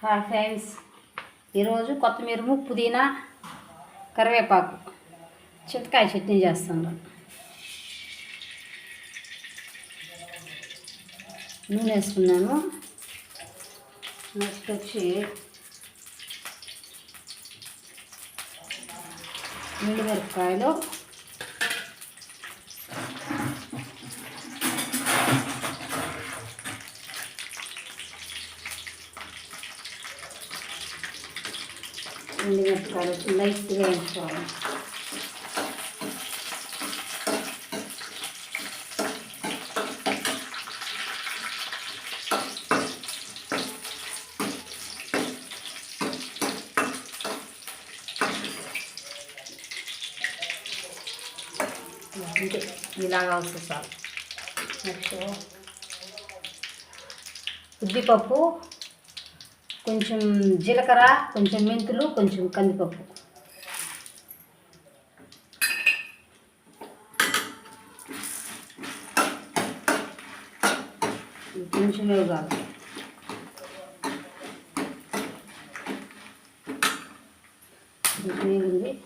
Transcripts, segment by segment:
Hi friends ఈరోజు కొత్తిమీర పుదీనా కరివేపాకు చింతకాయ చట్నీ చేస్తాను. నూనె వేసుకున్నాను. నెక్స్ట్ వచ్చి మిరపకాయలు మిరపకాయలు లైట్గా వేయించుకోవాలి అంతే ఇలాగా వస్తుంది సార్. నెక్స్ట్ ఉద్దిపప్పు కొంచెం జీలకర్ర కొంచెం మెంతులు కొంచెం కందిపప్పు. కొంచెం వేగాలి. వేగింది.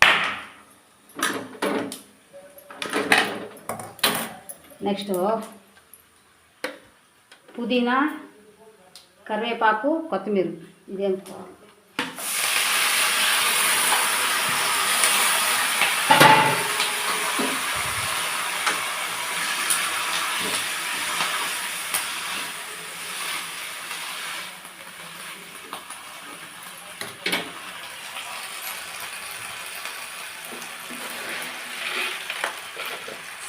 నెక్స్ట్ పుదీనా కరివేపాకు కొత్తిమీర ఇదేం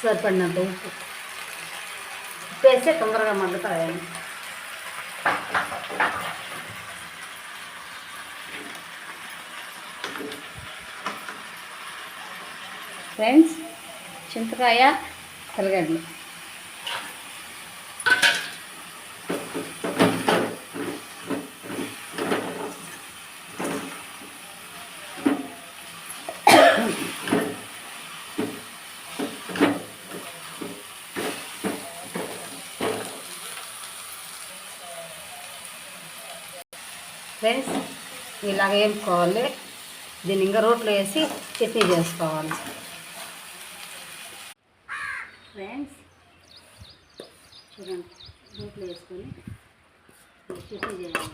సరిపడినంత ఉప్పు ఉప్పు వేస్తే తొందరగా మగ్గుతాయి ఫ్రెండ్స్ చింతకాయ తెల్లగడ్డలు ఫ్రెండ్స్ ఇలాగ వేపుకోవాలి. దీన్ని ఇంకా రోట్లో వేసి చట్నీ చేసుకోవాలి. ఫ్రెండ్స్ చూడండి రోట్లో వేసుకొని చట్నీ చేయాలి.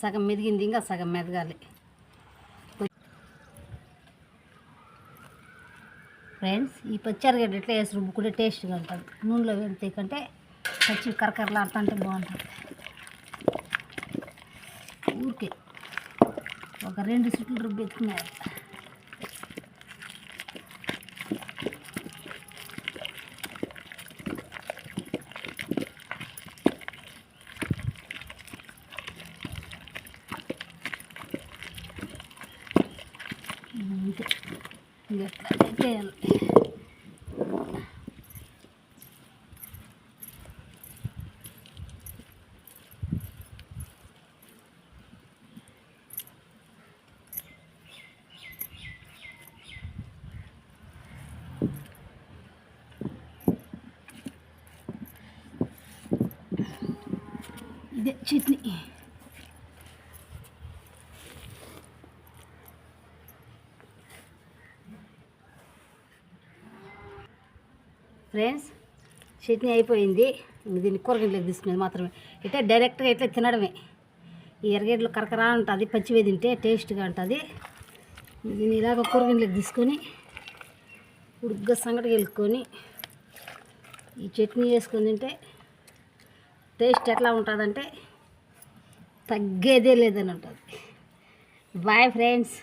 సగం మెదిగింది ఇంకా సగం మెదగాలి. ఫ్రెండ్స్ ఈ పచ్చరిగడ్డ ఎట్లా వేసి రుబ్బుకుంటే టేస్ట్గా ఉంటుంది నూనెలో వేడితే కంటే పచ్చి కరకరలాడుతుంటే బాగుంటుంది. ఊరికే ఒక రెండు సుట్లు రుబ్బు ఎత్తుకున్నారు అంతే ఇది ఎట్లా చేయాలి ఇదే చట్నీ ఫ్రెండ్స్ చట్నీ అయిపోయింది. దీన్ని కూరగాయలకు తీసుకునేది మాత్రమే. ఇట్లా డైరెక్ట్గా ఇట్లా తినడమే. ఈ ఎరగడ్లు కరకరా ఉంటుంది పచ్చివే తింటే టేస్ట్గా ఉంటుంది. దీన్ని ఇలాగ కూరగాయలకు తీసుకొని ఉడుగ్గా సంగటి వెళ్ళుకొని ఈ చట్నీ వేసుకొని తింటే టేస్ట్ ఎట్లా ఉంటుందంటే తగ్గేదే లేదని ఉంటుంది బాయ్ ఫ్రెండ్స్.